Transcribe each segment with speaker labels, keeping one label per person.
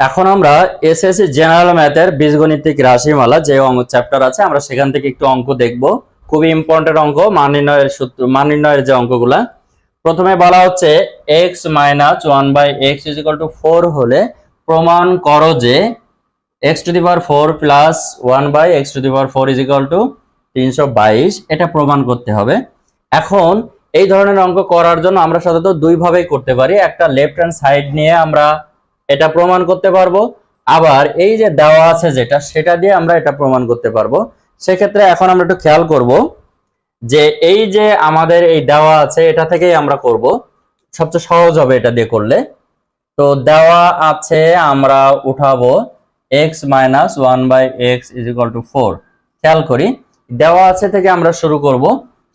Speaker 1: এখন আমরা SSC general ম্যাথের বীজগণিতিক রাশিমালা যে অঙ্ক চ্যাপ্টার আছে, আমরা সেখান থেকে একটু অঙ্ক দেখব। খুবই ইম্পর্টেন্ট অঙ্ক, মান নির্ণয়ের সূত্র, মান নির্ণয়ের যে অঙ্কগুলা। প্রথমে বলা হচ্ছে x minus one by x is to four হলে প্রমাণ করো যে x to the power four plus one by x to the power four is equal to তিনশো বাইশ, এটা প্রমাণ করতে হবে। এখন এই ধরনের অঙ্ক করার জন্য আমরা সাধারণত দুই ভাবেই করতে পারি। একটা লেফট হ্যান্ড সাইড নিয়ে আমরা এটা প্রমাণ করতে পারব। আবার এই যে দেওয়া আছে যেটা, সেটা দিয়ে আমরা এটা প্রমাণ করতে পারব। সেক্ষেত্রে এখন আমরা একটু খেয়াল করব যে এই যে আমাদের এই দেওয়া আছে, এটা থেকেই আমরা করব। সবচেয়ে সহজ হবে এটা দিয়ে করলে। তো দেওয়া আছে, আমরা উঠাবো x minus one by x is equal to four খেয়াল করি, দেওয়া আছে থেকে আমরা শুরু করব।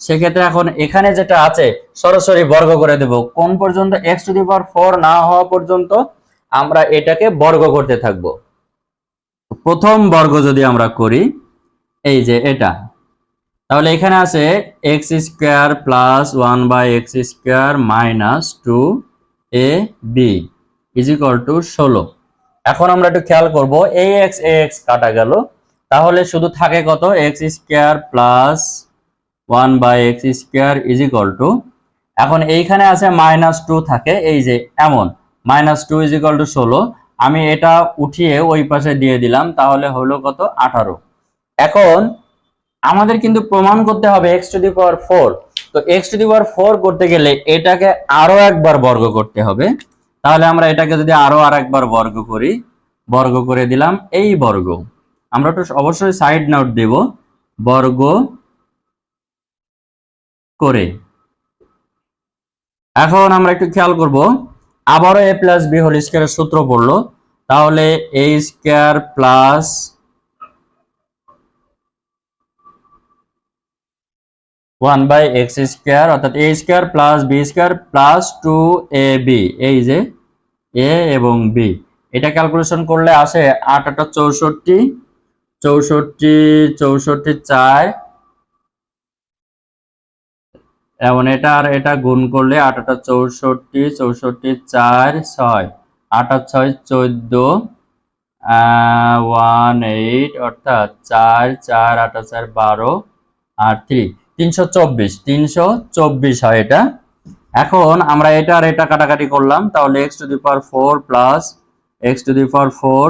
Speaker 1: সেক্ষেত্রে এখন এখানে যেটা আছে, সরাসরি বর্গ করে দেব। কোন পর্যন্ত x to the power four না হওয়া পর্যন্ত আমরা এটাকে বর্গ করতে থাকব। প্রথম বর্গ যদি আমরা করি, এই যে এটা, তাহলে এখানে আছে x square plus one by x square minus two A B is equal to ষোলো। এখন আমরা একটু খেয়াল করব এ এক্স এ এক্স কাটা গেল, তাহলে শুধু থাকে কত? X square plus one by x square is equal to. এখন এইখানে আছে মাইনাস টু থাকে, এই যে এমন। Minus two is equal to ষোলো। আমি এটা উঠিয়ে ওই পাশে দিয়ে দিলাম, তাহলে হলো কত? আঠারো। এখন আমাদের কিন্তু প্রমাণ করতে হবে x to the power four তো x to the power four করতে গেলে এটাকে আরও একবার বর্গ করতে হবে। তাহলে আমরা এটাকে যদি আরও আর একবার বর্গ করি, বর্গ করে দিলাম এই বর্গ। আমরা একটু অবশ্যই সাইড নোট দেব, বর্গ করে। এখন আমরা একটু খেয়াল করব আবারও এ প্লাস বি হোল স্কোয়ারের সূত্র পড়ল। তাহলে A square plus one by x square, অর্থাৎ A square plus B square plus two A B, এই যে এ এবং বি। এটা ক্যালকুলেশন করলে আসে আট আটা চৌষট্টি চৌষট্টি চৌষট্টি চার এবং এটা আর এটা গুণ করলে আট আটা চৌষট্টি চৌষট্টি চার ছয়। আট ছয়, চোদ্দ ওয়ান এইট অর্থাৎ চার চার আটা চার, বারো, আর থ্রি তিনশো চব্বিশ তিনশো চব্বিশ হয় এটা। এখন আমরা এটা আর এটা কাটাকাটি করলাম, তাহলে x to the power four plus x to the power four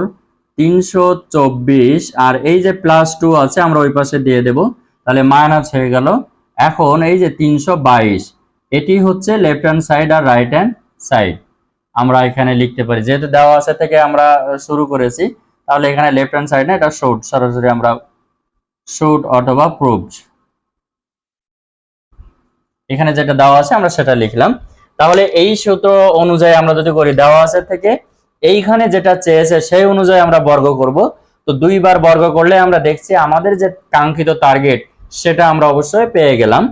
Speaker 1: তিনশো চব্বিশ, আর এই যে প্লাস টু আছে, আমরা ওই পাশে দিয়ে দেব। তাহলে মাইনাস হয়ে গেল এখন এই যে তিনশো বাইশ, এটি হচ্ছে লেফট হ্যান্ড সাইড আর রাইট হ্যান্ড সাইড আমরা এখানে লিখতে পারি, যেহেতু দেওয়া আছে থেকে আমরা শুরু করেছি, তাহলে এখানে লেফট হ্যান্ড সাইড না, এটা শুট সরাসরি আমরা শুট অথবা প্রুভড এখানে যেটা দেওয়া আছে আমরা সেটা লিখলাম। তাহলে এই সূত্র অনুযায়ী আমরা যদি করি, দেওয়া আছে থেকে এইখানে যেটা চেয়েছে সেই অনুযায়ী আমরা বর্গ করব। তো দুইবার বর্গ করলে আমরা দেখছি আমাদের যে কাঙ্ক্ষিত টার্গেট সেটা আমরা অবশ্যই পেয়ে গেলাম।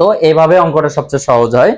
Speaker 1: তো এইভাবে অঙ্কটা সবচেয়ে সহজ হয়।